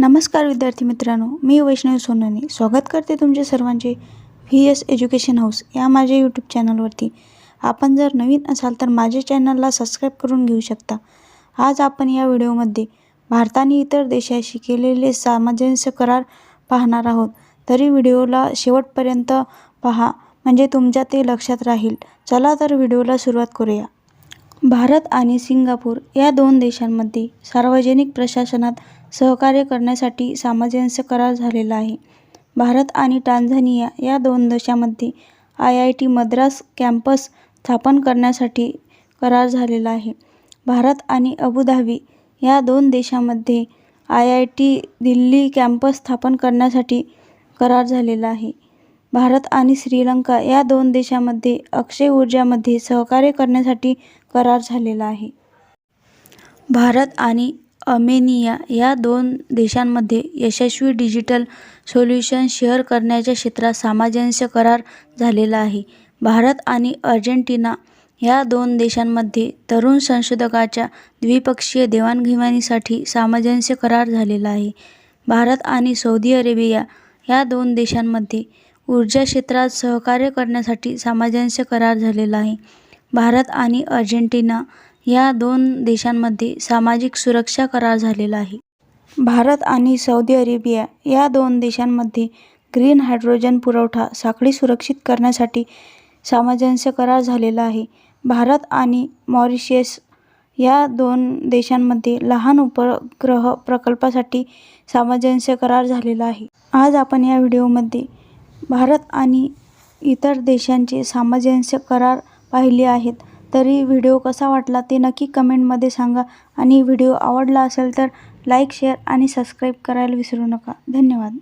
नमस्कार विद्यार्थी मित्रांनो मी वैष्णवी सोनवणे. स्वागत करते तुमचे सर्वांचे व्ही एस एज्युकेशन हाऊस या माझ्या यूट्यूब चॅनलवरती आपण जर नवीन असाल तर माझ्या चॅनलला सबस्क्राईब करून घेऊ शकता. आज आपण या व्हिडिओमध्ये भारताने इतर देशाशी केलेले सामंजस्य करार पाहणार आहोत. तरी व्हिडिओला शेवटपर्यंत पहा म्हणजे तुमच्या ते लक्षात राहील. चला तर व्हिडिओला सुरुवात करूया. भारत आणि सिंगापूर या दोन देशांमध्ये सार्वजनिक प्रशासनात सहकार्य करण्यासाठी सामंजस्य करार झालेला आहे. भारत आणि टांझानिया या दोन देशांमध्ये I I T Madras campus स्थापन करण्यासाठी करार झालेला आहे. भारत आणि अबुधाबी या दोन देशांमध्ये I I T Delhi campus स्थापन करण्यासाठी करार झालेला आहे. भारत आणि श्रीलंका या दोन देशांमध्ये अक्षय ऊर्जामध्ये सहकार्य करण्यासाठी करार झालेला आहे. भारत आणि अमेनिया या दोन देशांमध्ये यशस्वी डिजिटल सोल्युशन शेअर करण्याच्या क्षेत्रात सामंजस्य करार झालेला आहे. भारत आणि अर्जेंटिना या दोन देशांमध्ये तरुण संशोधकाच्या द्विपक्षीय देवाणघेवाणीसाठी सामंजस्य करार झालेला आहे. भारत आणि सौदी अरेबिया या दोन देशांमध्ये ऊर्जा क्षेत्रात सहकार्य करण्यासाठी सामंजस्य करार झालेला आहे. भारत आणि अर्जेंटिना या दोन देशांमध्ये सामाजिक सुरक्षा करार झालेला आहे. भारत आणि सौदी अरेबिया या दोन देशांमध्ये ग्रीन हायड्रोजन पुरवठा साखळी सुरक्षित करण्यासाठी सामंजस्य करार झालेला आहे. भारत आणि मॉरिशियस या दोन देशांमध्ये लहान उपग्रह प्रकल्पासाठी सामंजस्य करार झालेला आहे. आज आपण या व्हिडिओमध्ये भारत आणि इतर देशांचे सामंजस्य करार पाहिले आहेत. तरी व्हिडिओ कसा वाटला ते नक्की कमेंटमध्ये सांगा. आणि व्हिडिओ आवडला असेल तर लाईक शेअर आणि सबस्क्राईब करायला विसरू नका. धन्यवाद.